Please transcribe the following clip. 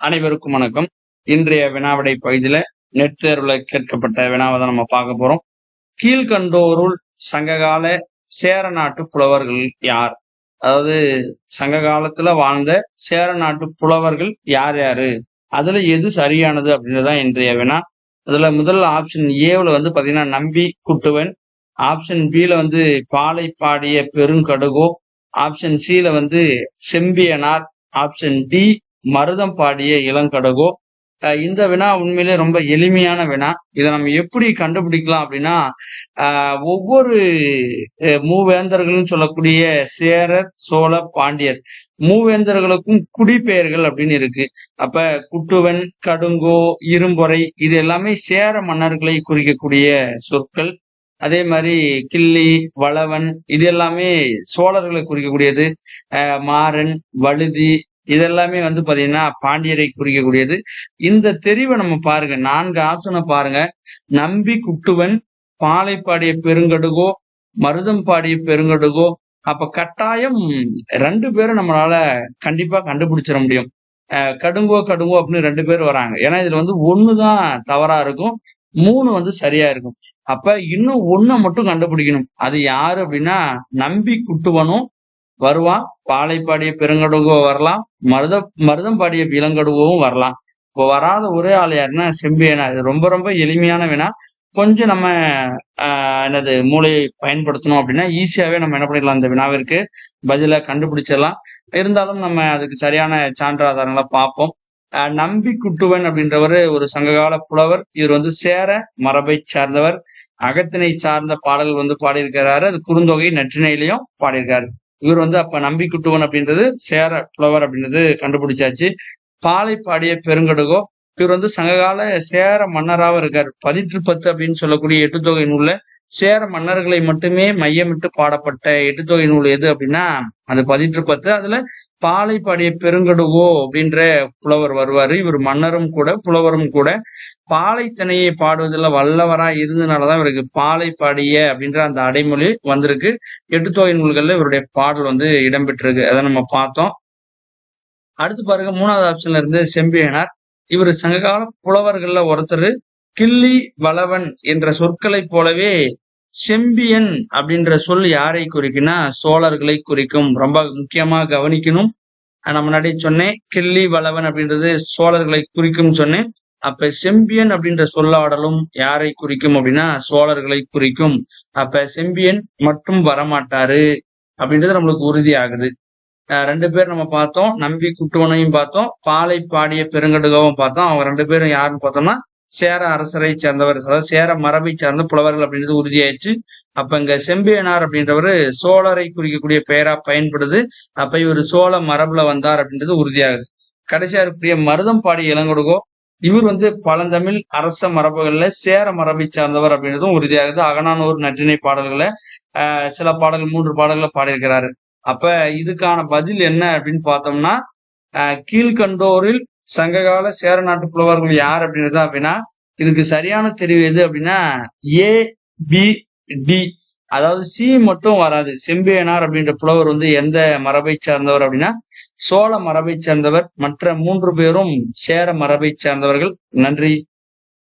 அனைவருக்கும் வணக்கம். இன்றைய வினாவிடை பகுதியில நெட் தேர்வுல கேட்கப்பட்ட வினாவை தான் நம்ம பார்க்க போறோம். கீழ்கண்டோருள் சங்ககால சேர நாட்டு புலவர்கள் யார்? அதாவது சங்க காலத்துல வாழ்ந்த சேர நாட்டு புலவர்கள் யார் யாரு? அதுல எது சரியானது அப்படின்றதான் இன்றைய வினா. அதுல முதல் ஆப்ஷன் ஏவுல வந்து பாத்தீங்கன்னா நம்பி குட்டுவன். ஆப்ஷன் பில வந்து பாலை பாடிய பெருங்கடுகோ. ஆப்ஷன் சில வந்து செம்பியனார். ஆப்ஷன் டி மருதம் பாடிய இளங்கடகோ இந்த வினா உண்மையிலே ரொம்ப எளிமையான வினா. இதை நம்ம எப்படி கண்டுபிடிக்கலாம் அப்படின்னா ஆஹ் ஒவ்வொரு அஹ் மூவேந்தர்கள்னு சொல்லக்கூடிய சேரர் சோழ பாண்டியர். மூவேந்தர்களுக்கும் குடிபெயர்கள் அப்படின்னு இருக்கு. அப்ப குட்டுவன் கடுங்கோ இரும்பொறை இது எல்லாமே சேர மன்னர்களை குறிக்கக்கூடிய சொற்கள். அதே மாதிரி கிள்ளி வளவன் இது எல்லாமே சோழர்களை குறிக்கக்கூடியது. மாறன் வழுதி இதெல்லாமே வந்து பாத்தீங்கன்னா பாண்டியரை குறிக்கக்கூடியது. இந்த தெரிவை நம்ம பாருங்க. நான்கு ஆசனை பாருங்க. நம்பி குட்டுவன் பாலை பாடிய பெருங்கடுகோ மருதம் பாடிய பெருங்கடுகோ அப்ப கட்டாயம் ரெண்டு பேரும் நம்மளால கண்டிப்பா கண்டுபிடிச்சிட முடியும். அஹ் கடுங்கோ கடுங்கோ அப்படின்னு ரெண்டு பேர் வராங்க. ஏன்னா இதுல வந்து ஒண்ணுதான் தவறா இருக்கும். மூணு வந்து சரியா இருக்கும். அப்ப இன்னும் ஒண்ண மட்டும் கண்டுபிடிக்கணும். அது யாரு அப்படின்னா நம்பி குட்டுவனும் வருவான். பாலை பாடிய பெருங்கடுகோ வரலாம். மருத மருதம் பாடிய இளங்கடுகவும் வரலாம். இப்போ வராத ஒரே ஆள் யாருன்னா செம்பியனா. இது ரொம்ப ரொம்ப எளிமையான வினா. கொஞ்சம் நம்ம என்னது மூளையை பயன்படுத்தணும் அப்படின்னா ஈஸியாவே நம்ம என்ன பண்ணிடலாம் அந்த வினாவிற்கு பதில கண்டுபிடிச்சிடலாம். இருந்தாலும் நம்ம அதுக்கு சரியான சான்று ஆதாரங்களை பார்ப்போம். நம்பி குட்டுவன் அப்படின்றவர் ஒரு சங்ககால புலவர். இவர் வந்து சேர மரபை சார்ந்தவர். அகத்திணை சார்ந்த பாடல்கள் வந்து பாடியிருக்கிறாரு. அது குறுந்தொகை நற்றினையிலையும் பாடியிருக்காரு. இவர் வந்து அப்ப நம்பி குட்டுவன் அப்படின்றது சேர புலவர் அப்படின்றது கண்டுபிடிச்சாச்சு. பாலைப்பாடிய பெருங்கடுகோ இவர் வந்து சங்ககால சேர மன்னராக இருக்கார். பதிற்று பத்து அப்படின்னு சொல்லக்கூடிய எட்டு தொகை நூல்ல சேர மன்னர்களை மட்டுமே மையமிட்டு பாடப்பட்ட எட்டுத்தொகை நூல் எது அப்படின்னா அது பதிற்று பத்து அதுல பாலை பாடிய பெருங்கடுவோ அப்படின்ற புலவர் வருவாரு. இவர் மன்னரும் கூட புலவரும் கூட பாலைத்தனையை பாடுவதில் வல்லவரா இருந்ததுனாலதான் இவருக்கு பாலை பாடிய அப்படின்ற அந்த அடைமொழி வந்திருக்கு. எட்டுத்தொகை நூல்கள்ல இவருடைய பாடல் வந்து இடம்பெற்றிருக்கு. அதை நம்ம பார்த்தோம். அடுத்து பாருங்க மூணாவது ஆப்ஷன்ல இருந்து செம்பியனார். இவர் சங்ககால புலவர்கள்ல ஒருத்தர் கிள்ளி வளவன் என்ற சொற்களைப் போலவே செம்பியன் அப்படின்ற சொல் யாரை குறிக்குன்னா சோழர்களை குறிக்கும். ரொம்ப முக்கியமா கவனிக்கணும். நான் முன்னாடி சொன்னேன் கிள்ளி வளவன் அப்படின்றது சோழர்களை குறிக்கும் சொன்னேன். அப்ப செம்பியன் அப்படின்ற சொல்லாடலும் யாரை குறிக்கும் அப்படின்னா சோழர்களை குறிக்கும். அப்ப செம்பியன் மட்டும் வரமாட்டாரு அப்படின்றது நம்மளுக்கு உறுதி ஆகுது ரெண்டு பேர் நம்ம பார்த்தோம் நம்பி குட்டுவனையும் பார்த்தோம் பாலை பாடிய பெருங்கடுகவும் பார்த்தோம். அவங்க ரெண்டு பேரும் யாருன்னு பார்த்தோம்னா சேர அரசரை சேர்ந்தவர் அதாவது சேர மரபை சார்ந்த புலவர்கள் அப்படின்றது உறுதியாயிடுச்சு. அப்ப இங்க செம்பியனார் அப்படின்றவர் சோழரை குறிக்கக்கூடிய பெயரா பயன்படுது. அப்ப இவர் சோழ மரபுல வந்தார் அப்படின்றது உறுதியாகுது. கடைசியா இருக்கக்கூடிய மருதம் பாடி இளங்கொடுகோ இவர் வந்து பழந்தமிழ் அரச மரபுகள்ல சேர மரபை சார்ந்தவர் அப்படின்றதும் உறுதியாகுது. அகனானூர் நற்றினை பாடல்களை ஆஹ் சில பாடல்கள் மூன்று பாடல்களை பாடியிருக்கிறாரு. அப்ப இதுக்கான பதில் என்ன அப்படின்னு பார்த்தோம்னா கீழ்கண்டோரில் சங்ககால சேர நாட்டு புலவர்கள் யார் அப்படின்றது அப்படின்னா இதுக்கு சரியான தெரிவு எது அப்படின்னா ஏ பி டி அதாவது சி மட்டும் வராது. செம்பியனார் அப்படின்ற புலவர் வந்து எந்த மரபை சார்ந்தவர் அப்படின்னா சோழ மரபை சார்ந்தவர். மற்ற மூன்று பேரும் சேர மரபை சார்ந்தவர்கள். நன்றி.